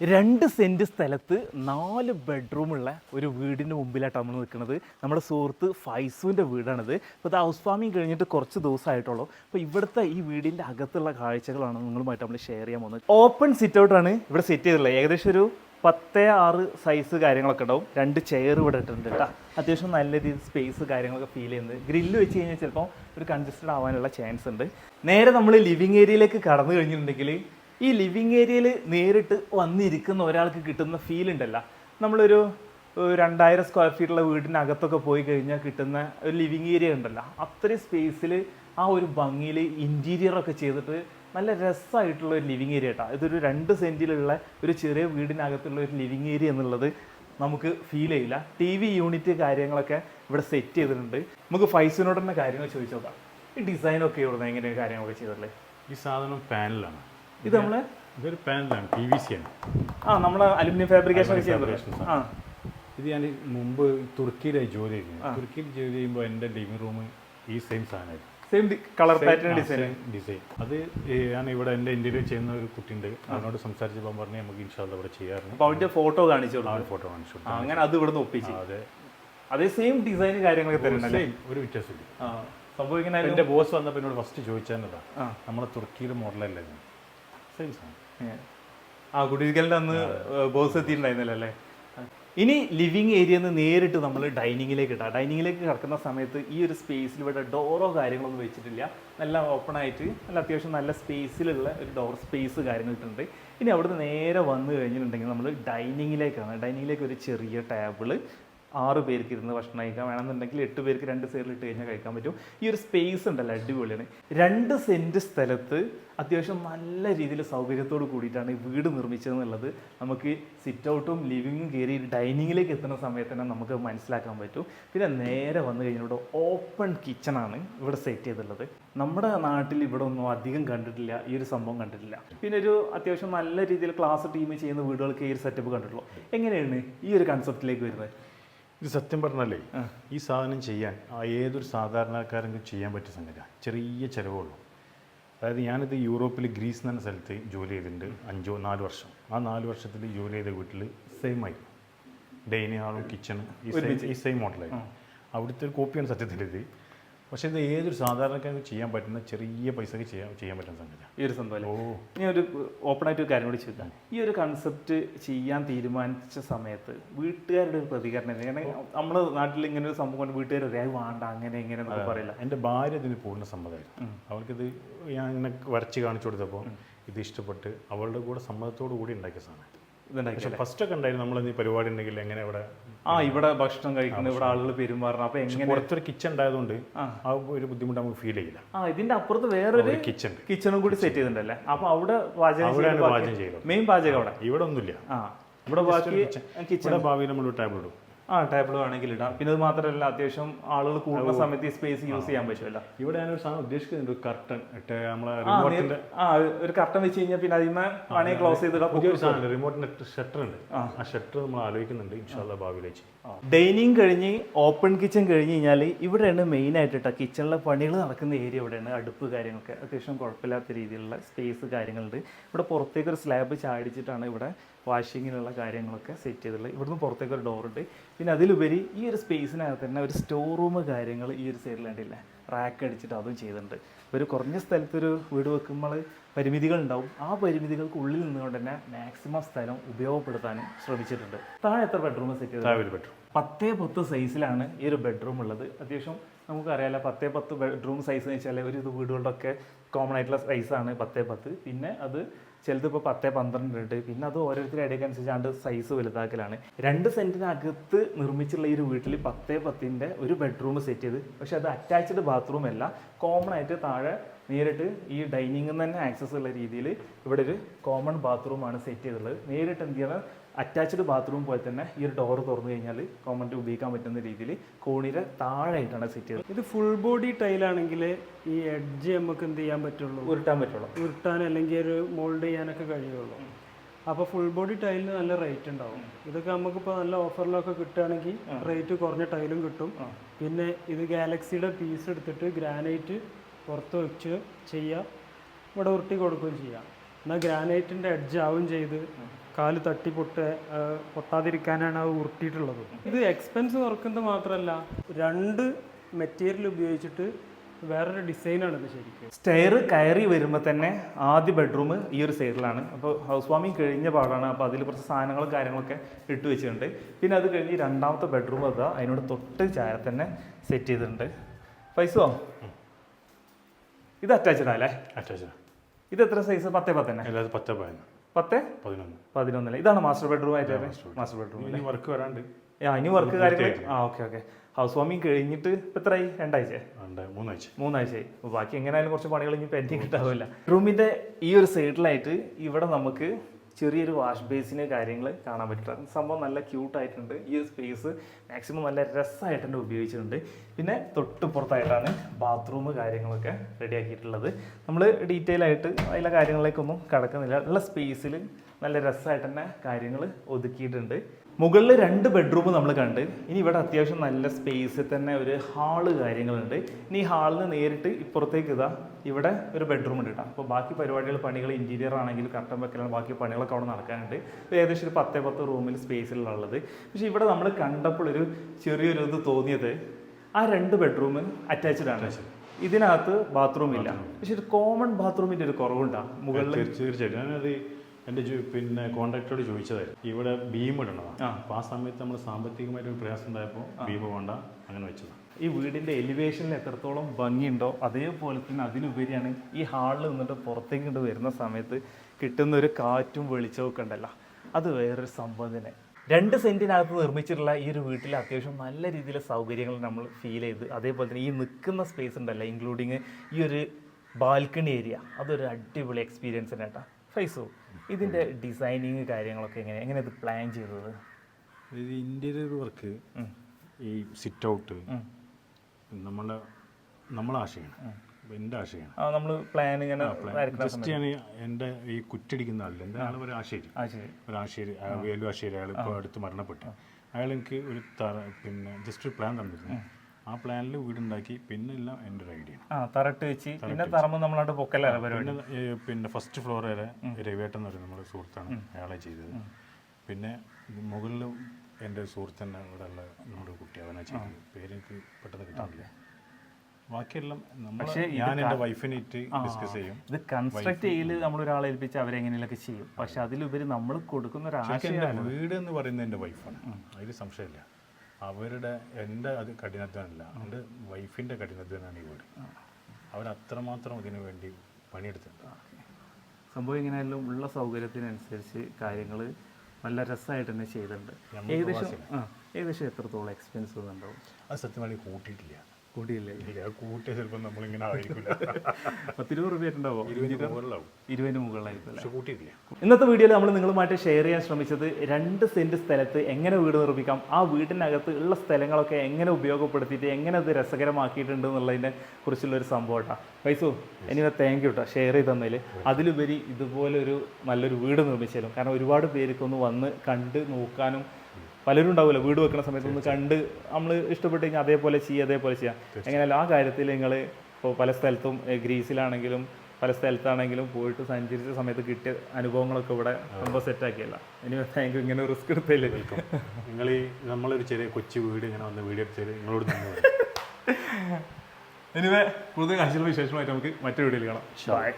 രണ്ട് സെന്റ് സ്ഥലത്ത് നാല് ബെഡ്റൂമുള്ള ഒരു വീടിന്റെ മുമ്പിലായിട്ടാണ് നമ്മൾ നിൽക്കുന്നത്. നമ്മുടെ സുഹൃത്ത് ഫൈസുവിന്റെ വീടാണിത്. ഇപ്പോൾ ഇത് ഹൗസ് ഫാമിങ് കഴിഞ്ഞിട്ട് കുറച്ച് ദിവസമായിട്ടുള്ളൂ. അപ്പോൾ ഇവിടുത്തെ ഈ വീടിന്റെ അകത്തുള്ള കാഴ്ചകളാണ് നിങ്ങളുമായിട്ട് നമ്മൾ ഷെയർ ചെയ്യാൻ പോകുന്നത്. ഓപ്പൺ സിറ്റ് ഔട്ടാണ് ഇവിടെ സെറ്റ് ചെയ്തിട്ടുള്ളത്. ഏകദേശം ഒരു പത്തേ ആറ് സൈസ് കാര്യങ്ങളൊക്കെ ഉണ്ടാവും. രണ്ട് ചെയർ ഇവിടെ ഇട്ടിട്ടുണ്ട് കേട്ടോ. അത്യാവശ്യം നല്ല രീതിയിൽ സ്പേസ് കാര്യങ്ങളൊക്കെ ഫീൽ ചെയ്യുന്നത്. ഗ്രില്ല് വെച്ച് കഴിഞ്ഞാൽ ചിലപ്പോൾ ഒരു കൺജസ്റ്റഡ് ആവാനുള്ള ചാൻസ് ഉണ്ട്. നേരെ നമ്മൾ ലിവിങ് ഏരിയയിലേക്ക് കടന്നു കഴിഞ്ഞിട്ടുണ്ടെങ്കിൽ ഈ ലിവിങ് ഏരിയയിൽ നേരിട്ട് വന്നിരിക്കുന്ന ഒരാൾക്ക് കിട്ടുന്ന ഫീൽ ഉണ്ടല്ല. നമ്മളൊരു രണ്ടായിരം സ്ക്വയർ ഫീറ്റുള്ള വീടിനകത്തൊക്കെ പോയി കഴിഞ്ഞാൽ കിട്ടുന്ന ഒരു ലിവിങ് ഏരിയ ഉണ്ടല്ലോ. അത്രയും സ്പേസിൽ ആ ഒരു ഭംഗിയിൽ ഇന്റീരിയറൊക്കെ ചെയ്തിട്ട് നല്ല രസമായിട്ടുള്ള ഒരു ലിവിങ് ഏരിയ കേട്ടോ ഇതൊരു രണ്ട് സെന്റിലുള്ള ഒരു ചെറിയ വീടിനകത്തുള്ള ഒരു ലിവിങ് ഏരിയ എന്നുള്ളത് നമുക്ക് ഫീൽ ചെയ്യില്ല. ടി വി യൂണിറ്റ് കാര്യങ്ങളൊക്കെ ഇവിടെ സെറ്റ് ചെയ്തിട്ടുണ്ട്. നമുക്ക് ഫൈസിനോട് തന്നെ കാര്യങ്ങൾ ചോദിച്ചു നോക്കാം. ഈ ഡിസൈനൊക്കെ ഇവിടെ എങ്ങനെയാണ് കാര്യങ്ങളൊക്കെ ചെയ്തിട്ടുള്ളത്? ഈ സാധനം പാനലാണ് ഇത് നമ്മളെ ഇതൊരു പാനലാണ് പി വി സി ആണ്. ആ നമ്മളെ അലുമിനിയം ഫാബ്രിക്കേഷൻ ആ. ഇത് ഞാൻ മുമ്പ് തുർക്കിയിലായി ജോലി ചെയ്യുന്നത് തുർക്കിയിൽ ജോലി ചെയ്യുമ്പോൾ എന്റെ ലിവിംഗ് റൂം ഈ സെയിം സാധനമായിരുന്നു. Same colour pattern design design അത് ഞാൻ ഇവിടെ എന്റെ ഇന്ത്യയിൽ ചെയ്യുന്ന ഒരു കുട്ടിയുണ്ട്. അവനോട് സംസാരിച്ചപ്പോൾ പറഞ്ഞു നമുക്ക് ഇൻഷാല്ല ഇവിടെ ചെയ്യാറുണ്ട് അപ്പോൾ അവന്റെ ഫോട്ടോ കാണിച്ചു ആ ഫോട്ടോ കാണിച്ചു കൊടുത്തു. ആ, അങ്ങനെ അത് ഇവിടെ നിന്ന് ഒപ്പിച്ചു അതെ. അതേ സെയിം ഡിസൈൻ കാര്യങ്ങളൊക്കെ തരുന്നുണ്ട് സെയിം ഒരു വ്യത്യാസമില്ല. സംഭവിക്കുന്ന എന്റെ ബോസ് വന്നപ്പോൾ എന്നോട് ഫസ്റ്റ് ചോദിച്ചാൽ ആ. നമ്മളെ തുർക്കിയിലെ മോഡലല്ലേ സെയിം സാധനം ആ കുടിയിരിക്കലിന്റെ അന്ന് ബോസ് എത്തിയിട്ടുണ്ടായിരുന്നില്ല അല്ലേ? ഇനി ലിവിങ് ഏരിയ നിന്ന് നേരിട്ട് നമ്മൾ ഡൈനിങ്ങിലേക്ക് ഇട്ടാം. ഡൈനിങ്ങിലേക്ക് കിടക്കുന്ന സമയത്ത് ഈ ഒരു സ്പേസിൽ ഇവിടെ ഡോറോ കാര്യങ്ങളൊന്നും വെച്ചിട്ടില്ല. നല്ല ഓപ്പൺ ആയിട്ട് നല്ല അത്യാവശ്യം നല്ല സ്പേസിലുള്ള ഒരു ഡോർ സ്പേസ് കാര്യങ്ങൾ ഇട്ടിട്ടുണ്ട്. ഇനി അവിടുന്ന് നേരെ വന്നു കഴിഞ്ഞിട്ടുണ്ടെങ്കിൽ നമ്മൾ ഡൈനിങ്ങിലേക്കാണ് ഡൈനിങ്ങിലേക്ക് ഒരു ചെറിയ ടേബിൾ ആറ് പേർക്ക് ഇരുന്ന് ഭക്ഷണം കഴിക്കാം വേണമെന്നുണ്ടെങ്കിൽ എട്ട് പേർക്ക് രണ്ട് സൈഡിൽ ഇട്ട് കഴിഞ്ഞാൽ കഴിക്കാൻ പറ്റും. ഈ ഒരു സ്പേസ് ഉണ്ടല്ലോ അടിപൊളിയാണ്. രണ്ട് സെന്റ് സ്ഥലത്ത് അത്യാവശ്യം നല്ല രീതിയിൽ സൗകര്യത്തോട് കൂടിയിട്ടാണ് ഈ വീട് നിർമ്മിച്ചതെന്നുള്ളത് നമുക്ക് സിറ്റ് ഔട്ടും ലിവിങ്ങും കയറി ഡൈനിങ്ങിലേക്ക് എത്തുന്ന സമയത്ത് തന്നെ നമുക്ക് മനസ്സിലാക്കാൻ പറ്റും. പിന്നെ നേരെ വന്നു കഴിഞ്ഞാൽ ഓപ്പൺ കിച്ചണാണ് ഇവിടെ സെറ്റ് ചെയ്തിട്ടുള്ളത്. നമ്മുടെ നാട്ടിൽ ഇവിടെ ഒന്നും അധികം കണ്ടിട്ടില്ല ഈ ഒരു സംഭവം കണ്ടിട്ടില്ല. പിന്നെ ഒരു അത്യാവശ്യം നല്ല രീതിയിൽ ക്ലാസ് ടീം ചെയ്യുന്ന വീടുകൾക്ക് ഈ ഒരു സെറ്റപ്പ് കണ്ടിട്ടുള്ളൂ. എങ്ങനെയാണ് ഈ ഒരു കൺസെപ്റ്റിലേക്ക് വരുന്നത്? ഇത് സത്യം പറഞ്ഞാലേ ഈ സാധനം ചെയ്യാൻ ആ ഏതൊരു സാധാരണക്കാരെങ്കിലും ചെയ്യാൻ പറ്റിയ സംഗതിയാണ് ചെറിയ ചിലവുള്ളൂ. അതായത് ഞാനിത് യൂറോപ്പിൽ ഗ്രീസ് എന്ന സ്ഥലത്ത് ജോലി ചെയ്തിട്ടുണ്ട് അഞ്ചോ നാല് വർഷം. ആ നാല് വർഷത്തിൽ ജോലി ചെയ്ത വീട്ടിൽ സെയിം ആയി. ഡൈനിങ് ഹാളും കിച്ചണും ഈ സെയിം ഈ സെയിം മോഡലായിരുന്നു അവിടുത്തെ ഒരു കോപ്പിയാണ് സത്യത്തിൽ ഇത് പക്ഷേ ഇത് ഏതൊരു സാധാരണക്കാർക്ക് ചെയ്യാൻ പറ്റുന്ന ചെറിയ പൈസക്ക് ചെയ്യാൻ ചെയ്യാൻ പറ്റുന്ന സംഗതിയാണ് ഈ ഒരു സംഭവം? ഓ. ഞാൻ ഒരു ഓപ്പൺ ആയിട്ട് ഒരു കാര്യം കൂടി ചോദിക്കാം. ഈ ഒരു കൺസെപ്റ്റ് ചെയ്യാൻ തീരുമാനിച്ച സമയത്ത് വീട്ടുകാരുടെ ഒരു പ്രതികരണം ഇങ്ങനെ കാരണം നമ്മുടെ നാട്ടിൽ ഇങ്ങനെ ഒരു സംഭവം വീട്ടുകാർ പറയാം വേണ്ട അങ്ങനെ ഇങ്ങനെ എന്നൊക്കെ പറയില്ല. എന്റെ ഭാര്യ ഇതിന് പൂർണ സമ്മതമായിരുന്നു. അവൾക്കിത് ഞാൻ ഇങ്ങനെ വരച്ച് കാണിച്ചു കൊടുത്തപ്പോൾ ഇത് ഇഷ്ടപ്പെട്ട് അവളുടെ കൂടെ സമ്മതത്തോടു കൂടി ഉണ്ടാക്കിയ സാധനം. ഇതുണ്ടാക്കി പക്ഷേ ഫസ്റ്റ് ഒക്കെ ഉണ്ടായിരുന്നു നമ്മൾ ഈ പരിപാടി ഉണ്ടെങ്കിൽ എങ്ങനെ ഇവിടെ ആ ഇവിടെ ഭക്ഷണം കഴിക്കുന്നു ഇവിടെ ആളുകൾ പെരുമാറണം അപ്പൊ എങ്ങനെ പുറത്തൊരു കിച്ചൺ ഉണ്ടായതുകൊണ്ട് ആ. ഒരു ബുദ്ധിമുട്ട് നമുക്ക് ഫീൽ ചെയ്യില്ല. ആ ഇതിന്റെ അപ്പുറത്ത് വേറൊരു കിച്ചൺ കിച്ചണും കൂടി സെറ്റ് ചെയ്തിട്ടുണ്ടല്ലേ? അപ്പൊ അവിടെ പാചകം മെയിൻ പാചകം അവിടെ? ഇവിടെ ഒന്നുമില്ല. ഇവിടെ ബാക്കി ഇവിടെ ഭാവിയിൽ നമ്മൾ ടേബിൾ ഇടും. ആ ടേബിൾ വേണമെങ്കിൽ ഇടാം. പിന്നെ അത് മാത്രമല്ല അത്യാവശ്യം ആളുകൾ കൂടുന്ന സമയത്ത് ഈ സ്പേസ് യൂസ് ചെയ്യാൻ പറ്റുമല്ല. ഇവിടെ ഞാനൊരു സാധനം ഉദ്ദേശിക്കുന്നുണ്ട് കർട്ടൺ നമ്മളെ ആ, ഒരു കർട്ടൺ വെച്ച് കഴിഞ്ഞാൽ പിന്നെ അതിന് വേണമെങ്കിൽ ക്ലോസ് ചെയ്തിടാം പുതിയൊരു സാധനം റിമോട്ടിന്റെ ഷട്ടർ ഉണ്ട്. ആ. ഷട്ടർ നമ്മൾ ആലോചിക്കുന്നുണ്ട് ഇൻഷാല്ല ഭാവിയിലേക്ക്. ഡൈനിങ് കഴിഞ്ഞ് ഓപ്പൺ കിച്ചൺ കഴിഞ്ഞ് കഴിഞ്ഞാൽ ഇവിടെയാണ് മെയിൻ ആയിട്ട് കിച്ചണിലെ പണികൾ നടക്കുന്ന ഏരിയ ഇവിടെയാണ് അടുപ്പ് കാര്യങ്ങളൊക്കെ. അത്യാവശ്യം കുഴപ്പമില്ലാത്ത രീതിയിലുള്ള സ്പേസ് കാര്യങ്ങളുണ്ട്. ഇവിടെ പുറത്തേക്ക് ഒരു സ്ലാബ് ചാടിച്ചിട്ടാണ് ഇവിടെ വാഷിങ്ങിനുള്ള കാര്യങ്ങളൊക്കെ സെറ്റ് ചെയ്തിട്ടുള്ളത്. ഇവിടുന്ന് പുറത്തേക്ക് ഒരു ഡോറുണ്ട് പിന്നെ അതിലുപരി ഈ ഒരു സ്പേസിനകത്ത് തന്നെ ഒരു സ്റ്റോർ റൂം കാര്യങ്ങൾ ഈ ഒരു സൈഡിൽ ഉണ്ടില്ല റാക്ക് അടിച്ചിട്ട് അതും ചെയ്തിട്ടുണ്ട്. ഒരു കുറഞ്ഞ സ്ഥലത്തൊരു വീട് വെക്കുമ്പോൾ പരിമിതികൾ ഉണ്ടാവും. ആ പരിമിതികൾക്ക് ഉള്ളിൽ നിന്നുകൊണ്ട് തന്നെ മാക്സിമം സ്ഥലം ഉപയോഗപ്പെടുത്താനും ശ്രമിച്ചിട്ടുണ്ട്. താഴെ എത്ര ബെഡ്റൂം സെറ്റ് ചെയ്തത് ബെഡ്റൂം പത്തേ പത്ത് സൈസിലാണ് ഈ ഒരു ബെഡ്റൂം ഉള്ളത്. അത്യാവശ്യം നമുക്കറിയാലോ പത്തേ പത്ത് ബെഡ്റൂം സൈസ് എന്ന് വെച്ചാൽ ഒരു ഇത് വീടുകളുടെയൊക്കെ കോമൺ ആയിട്ടുള്ള സൈസാണ് പത്തേ പത്ത്. പിന്നെ അത് ചിലത് ഇപ്പോൾ പത്തേ പന്ത്രണ്ട് ഉണ്ട് പിന്നെ അത് ഓരോരുത്തരുടെ ഇടയ്ക്ക് അനുസരിച്ചാണ്ട് സൈസ് വലുതാക്കലാണ്. രണ്ട് സെന്റിനകത്ത് നിർമ്മിച്ചുള്ള ഈ ഒരു വീട്ടിൽ പത്തേ പത്തിന്റെ ഒരു ബെഡ്റൂം സെറ്റ് ചെയ്ത് പക്ഷെ അത് അറ്റാച്ച്ഡ് ബാത്റൂം അല്ല. കോമൺ ആയിട്ട് താഴെ നേരിട്ട് ഈ ഡൈനിങ്ങിൽ നിന്ന് തന്നെ ആക്സസ് ഉള്ള രീതിയിൽ ഇവിടെ ഒരു കോമൺ ബാത്റൂമാണ് സെറ്റ് ചെയ്തിട്ടുള്ളത്. നേരിട്ട് എന്ത് ചെയ്യണം? അറ്റാച്ച്ഡ് ബാത്റൂം പോലെ തന്നെ ഈ ഒരു ഡോർ തുറന്നു കഴിഞ്ഞാൽ കോമൺ ഉപയോഗിക്കാൻ പറ്റുന്ന രീതിയിൽ കോണിയുടെ താഴെയായിട്ടാണ് സെറ്റ് ചെയ്തത്. ഇത് ഫുൾ ബോഡി ടൈലാണെങ്കിൽ ഈ എഡ്ജ് നമുക്ക് എന്ത് പറ്റുള്ളൂ. ഉരുട്ടാൻ പറ്റുള്ളൂ. ഉരുട്ടാൻ അല്ലെങ്കിൽ ഒരു മോൾഡ് ചെയ്യാനൊക്കെ കഴിയുള്ളൂ. അപ്പോൾ ഫുൾ ബോഡി ടൈലിന് നല്ല റേറ്റ് ഉണ്ടാവും. ഇതൊക്കെ നമുക്കിപ്പോൾ നല്ല ഓഫറിലൊക്കെ കിട്ടുകയാണെങ്കിൽ റേറ്റ് കുറഞ്ഞ ടൈലും കിട്ടും. പിന്നെ ഇത് ഗാലക്സിയുടെ പീസ് എടുത്തിട്ട് ഗ്രാനൈറ്റ് പുറത്ത് വെച്ച് ചെയ്യാം. ഇവിടെ ഉരുട്ടി കൊടുക്കുകയും ചെയ്യാം. എന്നാൽ ഗ്രാനൈറ്റിന്റെ എഡ്ജ് ആവും ചെയ്ത് കാൽ തട്ടി പൊട്ട പൊട്ടാതിരിക്കാനാണ് അത് ഉരുട്ടിയിട്ടുള്ളത്. ഇത് എക്സ്പെൻസ് കുറക്കുന്നത് മാത്രമല്ല രണ്ട് മെറ്റീരിയൽ ഉപയോഗിച്ചിട്ട് വേറൊരു ഡിസൈനാണ് ഇത് ശരിക്കും. സ്റ്റെയർ കയറി വരുമ്പോൾ തന്നെ ആദ്യ ബെഡ്റൂം ഈ ഒരു സൈഡിലാണ്. അപ്പോൾ ഹൗസ് വാമിങ് കഴിഞ്ഞ പാടാണ്. അപ്പോൾ അതിൽ കുറച്ച് സാധനങ്ങളും കാര്യങ്ങളൊക്കെ ഇട്ട് വെച്ചിട്ടുണ്ട്. പിന്നെ അത് കഴിഞ്ഞ് രണ്ടാമത്തെ ബെഡ്റൂം അതാ അതിനോട് തൊട്ട് ചായ തന്നെ സെറ്റ് ചെയ്തിട്ടുണ്ട്. പൈസോ ഇത് അറ്റാച്ച്ഡാ അല്ലേ അറ്റാച്ച് ഇത് എത്ര സൈസ് പത്തേ പത്തന്നെ? അല്ലാതെ പത്ത് പതിനൊന്ന്. പത്തേ? പതിനൊന്ന്. പതിനൊന്നല്ലേ? ഇതാണ് മാസ്റ്റർ ബെഡ്റൂം ആയിട്ട് മാസ്റ്റർ ബെഡ്റൂം വർക്ക് വരാണ്ട്. ഇനി വർക്ക് കാര്യങ്ങൾ ആ ഓക്കെ ഓക്കെ ഹൗസ് വാമിങ് കഴിഞ്ഞിട്ട് എത്രയായി? രണ്ടാഴ്ച? മൂന്നാഴ്ച. മൂന്നാഴ്ചയായി. ബാക്കി എങ്ങനെയായാലും കുറച്ച് പണികൾ ഇനി പെൻഡിങ് ഉണ്ടാവില്ല. റൂമിന്റെ ഈ ഒരു സൈഡിലായിട്ട് ഇവിടെ നമുക്ക് ചെറിയൊരു വാഷ് ബേസിന് കാര്യങ്ങൾ കാണാൻ പറ്റും സംഭവം നല്ല ക്യൂട്ടായിട്ടുണ്ട് ഈ ഒരു സ്പേസ് മാക്സിമം നല്ല രസമായിട്ട് തന്നെ ഉപയോഗിച്ചിട്ടുണ്ട്. പിന്നെ തൊട്ട് പുറത്തായിട്ടാണ് ബാത്റൂം കാര്യങ്ങളൊക്കെ റെഡിയാക്കിയിട്ടുള്ളത് നമ്മൾ ഡീറ്റെയിൽ ആയിട്ട് അതിലെ കാര്യങ്ങളിലേക്കൊന്നും കടക്കുന്നില്ല. ഉള്ള സ്പേസിൽ നല്ല രസമായിട്ട് തന്നെ കാര്യങ്ങൾ ഒതുക്കിയിട്ടുണ്ട്. മുകളിൽ രണ്ട് ബെഡ്റൂം നമ്മൾ കണ്ട്. ഇനി ഇവിടെ അത്യാവശ്യം നല്ല സ്പേസിൽ തന്നെ ഒരു ഹാൾ കാര്യങ്ങളുണ്ട്. ഇനി ഈ ഹാളിൽ നിന്ന് നേരിട്ട് ഇപ്പുറത്തേക്ക് ഇതാ ഇവിടെ ഒരു ബെഡ്റൂം ഉണ്ട് കേട്ടോ അപ്പോൾ ബാക്കി പരിപാടികൾ പണികൾ ഇന്റീരിയർ ആണെങ്കിൽ കർട്ടൻ വെക്കലാണ്. ബാക്കി പണികളൊക്കെ അവിടെ നടക്കാനുണ്ട്. ഏകദേശം ഒരു പത്തേ പത്ത് റൂമിൽ സ്പേസിലുള്ളത് പക്ഷേ ഇവിടെ നമ്മൾ കണ്ടപ്പോൾ ഒരു ചെറിയൊരു ഇത് തോന്നിയത് ആ രണ്ട് ബെഡ്റൂം അറ്റാച്ച്ഡ് ആണ്. ഇതിനകത്ത് ബാത്റൂം ഇല്ല. പക്ഷെ ഒരു കോമൺ ബാത്റൂമിന്റെ ഒരു കുറവുണ്ടാ. മുകളിൽ തീർച്ച- തീർച്ചയായിട്ടും. എന്റെ പിന്നെ കോൺട്രാക്ടറോട് ചോദിച്ചതായിരുന്നു. ഇവിടെ ബീം ഇടണതാണ് അപ്പോൾ ആ സമയത്ത് നമ്മൾ സാമ്പത്തികമായിട്ട് ഒരു പ്രയാസം ഉണ്ടായപ്പോൾ ബീം വേണ്ട അങ്ങനെ വെച്ചതാണ് ഈ വീടിന്റെ എലിവേഷനിൽ എത്രത്തോളം ഭംഗിയുണ്ടോ അതേപോലെ തന്നെ അതിലുപരിയാണ് ഈ ഹാളിൽ നിന്നിട്ട് പുറത്തേക്ക് കൊണ്ട് വരുന്ന സമയത്ത് കിട്ടുന്ന ഒരു കാറ്റും വെളിച്ചവും ഒക്കെ ഉണ്ടല്ലോ. അത് വേറൊരു സംഭവം തന്നെ. രണ്ട് സെന്റിനകത്ത് നിർമ്മിച്ചിട്ടുള്ള ഈ ഒരു വീട്ടിൽ അത്യാവശ്യം നല്ല രീതിയിലെ സൗകര്യങ്ങൾ നമ്മൾ ഫീൽ ചെയ്ത് അതേപോലെ തന്നെ ഈ നിൽക്കുന്ന സ്പേസ് ഉണ്ടല്ലോ ഇൻക്ലൂഡിങ് ഈ ഒരു ബാൽക്കണി ഏരിയ അതൊരു അടിപൊളി എക്സ്പീരിയൻസ് തന്നെ കേട്ടോ. ഫൈസു ഇതിന്റെ ഡിസൈനിങ് കാര്യങ്ങളൊക്കെ എങ്ങനെ എങ്ങനെ ഇത് പ്ലാൻ ചെയ്തത്? ഇത് ഇന്റീരിയർ വർക്ക്. ഈ സിറ്റ് ഔട്ട് നമ്മളെ നമ്മളെ ആശയമാണ് എന്റെ ആശയമാണ് ആ നമ്മൾ പ്ലാൻ ഇങ്ങനെ ജസ്റ്റ് ഞാൻ എന്റെ ഈ കുറ്റടിക്കുന്ന ആളില്ല. എന്റെ ആൾ ഒരു ആശേരി. ഒരു ആശേരി വേലു ആശേരി. അയാൾ ഇപ്പോൾ അടുത്ത് മരണപ്പെട്ടു. അയാൾ എനിക്ക് ഒരു തറ പിന്നെ ജസ്റ്റ് ഒരു പ്ലാൻ തന്നിരുന്നു. ആ പ്ലാനിൽ വീടുണ്ടാക്കി പിന്നെ എല്ലാം എന്റെ ഒരു ഐഡിയ ആ തറട്ട് വെച്ച് പിന്നെ തറമ്പ് നമ്മളായിട്ട് പൊക്കല്ലേ പരിപാടി? പിന്നെ ഫസ്റ്റ് ഫ്ലോർ വരെ രവിയേട്ടൻ എന്ന് പറയുന്ന നമ്മുടെ സുഹൃത്താണ് അയാളെ ചെയ്തത്. പിന്നെ മുകളിൽ എന്റെ സുഹൃത്തന്നെ ഇവിടെ ഉള്ള നമ്മുടെ കുട്ടി അവനാ ചെയ്തത്. പേരെനിക്ക് പെട്ടെന്ന് കിട്ടാറില്ല ബാക്കിയെല്ലാം ഞാൻ എന്റെ വൈഫിനായിട്ട് ഡിസ്കസ് ചെയ്യും. ഇത് കൺസ്ട്രക്ട് ചെയ്യൽ നമ്മൾ ഒരാളെ ഏൽപ്പിച്ച് അവരെങ്ങനെയൊക്കെ ചെയ്യും. പക്ഷെ അതിലുപരി നമ്മൾ കൊടുക്കുന്ന ഒരു ആശയം വീട് എന്ന് പറയുന്നത് എന്റെ വൈഫാണ് അതിൽ സംശയമില്ല. അവരുടെ എന്റെ അത് കഠിനാധ്വാനമല്ല എന്റെ വൈഫിന്റെ കഠിനാധ്വാനമാണ് ഈ വീട്. അവരത്രമാത്രം ഇതിനു വേണ്ടി പണിയെടുത്തിട്ടുണ്ട്. സംഭവം എങ്ങനെയായാലും ഉള്ള സൗകര്യത്തിനനുസരിച്ച് കാര്യങ്ങൾ നല്ല രസമായിട്ട് തന്നെ ചെയ്തിട്ടുണ്ട്. ഏകദേശം ഏകദേശം എത്രത്തോളം എക്സ്പെൻസ് ഉണ്ടാവും? അത് സത്യമായി കൂട്ടിയിട്ടില്ല. കൂടിയില്ലേ? ഇല്ല, അത് കൂട്ടിയ ചിലപ്പോൾ നമ്മളിങ്ങനെ ആയിരിക്കില്ല പത്തിരുപത് രൂപ ഉണ്ടാവോ ഇരുപതിന് മുകളിലാവും. ഇരുപതിന് മുകളിലായിരിക്കും അല്ലേ? പക്ഷെ കൂട്ടിയിട്ടില്ല. ഇന്നത്തെ വീഡിയോയിൽ നമ്മൾ നിങ്ങളുമായിട്ട് ഷെയർ ചെയ്യാൻ ശ്രമിച്ചത് രണ്ട് സെന്റ് സ്ഥലത്ത് എങ്ങനെ വീട് നിർമ്മിക്കാം ആ വീടിനകത്ത് ഉള്ള സ്ഥലങ്ങളൊക്കെ എങ്ങനെ ഉപയോഗപ്പെടുത്തിയിട്ട് എങ്ങനെ അത് രസകരമാക്കിയിട്ടുണ്ട് എന്നുള്ളതിനെ കുറിച്ചുള്ള ഒരു സംഭവം കേട്ടോ പൈസു എനിവ താങ്ക് യു കേട്ടോ ഷെയർ ചെയ്ത് തന്നതിൽ അതിലുപരി ഇതുപോലൊരു നല്ലൊരു വീട് നിർമ്മിച്ചാലും കാരണം ഒരുപാട് പേർക്കൊന്ന് വന്ന് കണ്ട് നോക്കാനും പലരും ഉണ്ടാവില്ല വീട് വെക്കുന്ന സമയത്ത് ഒന്ന് കണ്ട് നമ്മൾ ഇഷ്ടപ്പെട്ട് കഴിഞ്ഞാൽ അതേപോലെ ചെയ്യുക അതേപോലെ ചെയ്യാം. എങ്ങനെയല്ല ആ കാര്യത്തിൽ നിങ്ങൾ ഇപ്പോൾ പല സ്ഥലത്തും ഗ്രീസിലാണെങ്കിലും പല സ്ഥലത്താണെങ്കിലും പോയിട്ട് സഞ്ചരിച്ച സമയത്ത് കിട്ടിയ അനുഭവങ്ങളൊക്കെ ഇവിടെ സംഭവം സെറ്റാക്കിയല്ല ഇനി താങ്ക് യു ഇങ്ങനെ റിസ്ക് എടുത്തില്ലേ നിങ്ങൾ ഈ നമ്മളൊരു ചെറിയ കൊച്ചു വീട് ഇങ്ങനെ വന്ന് വീഡിയോ എടുത്തത് നിങ്ങളോട് തന്നെ എനിവേ കൂടുതൽ കാഴ്ചകൾ വിശേഷമായിട്ട് നമുക്ക് മറ്റൊരു വീഡിയോയിൽ കാണാം. ബൈ